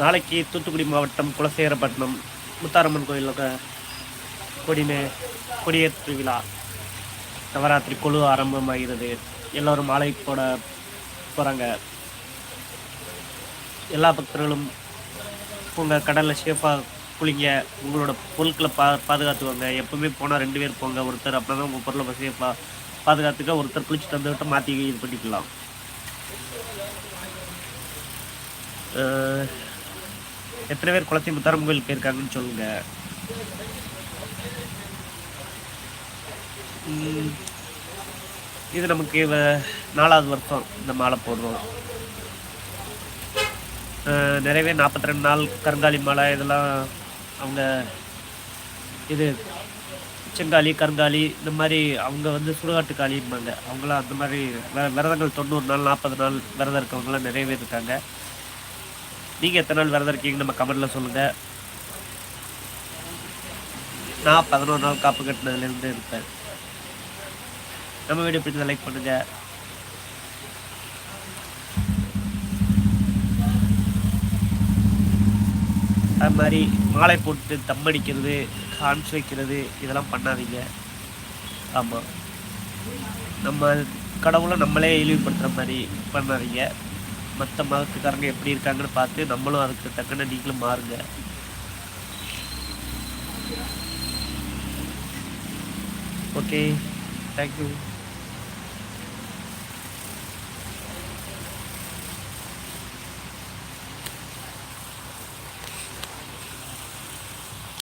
நாளைக்கு தூத்துக்குடி மாவட்டம் குலசேகரப்பட்டினம் முத்தாரம்மன் கோயிலில் கொடிமே கொடியேற்று விழா. நவராத்திரி குழு ஆரம்பமாகிறது. எல்லோரும் மாலை போட போகிறாங்க எல்லா பக்தர்களும் உங்கள் கடலில் சேஃபாக குளிங்க. உங்களோட பொருட்களை பா பாதுகாத்துவாங்க எப்போவுமே போனால் ரெண்டு பேர் போங்க. ஒருத்தர் அப்போ தான் உங்கள் பொருளை சேஃபாக பாதுகாத்துக்க ஒருத்தர் குளிச்சு தந்துவிட்டு மாற்றி இது பண்ணிக்கலாம். எத்தனை பேர் குளத்தி முத்தாரம் கோயில் போயிருக்காங்கன்னு சொல்லுங்க. உம், இது நமக்கு வ- நாலாவது வருஷம் இந்த மாலை போடுறோம். நிறையவே நாற்பத்தி ரெண்டு நாள் கருங்காலி மாலை இதெல்லாம் அவங்க இது செங்காலி கருங்காலி இந்த மாதிரி அவங்க வந்து சுடுகாட்டு காளிம்பாங்க அவங்களாம் அந்த மாதிரி விரதங்கள் தொண்ணூறு நாள் நாற்பது நாள் விரதம் இருக்கவங்களாம் நிறைய பேர் இருக்காங்க. நீங்கள் எத்தனை நாள் விரதம் இருக்கீங்கன்னு நம்ம கமெண்டில் சொல்லுங்கள் நான் பதினோரு நாள் காப்பு கட்டினதுலேருந்து இருப்பேன். நம்ம வீடியோ பிடிச்சதை லைக் பண்ணுங்கள் அது மாதிரி மாலை போட்டு தம் அடிக்கிறது ஹான்ஸ் வைக்கிறது இதெல்லாம் பண்ணாதீங்க. ஆமாம் நம்ம கடவுளை நம்மளே இழிவுபடுத்துகிற மாதிரி பண்ணாதீங்க. மற்ற மதத்துக்காரங்க எப்படி இருக்காங்கன்னு பார்த்து நம்மளும் அதுக்கு தக்கன நீங்களும் மாறுங்க. Okay thank you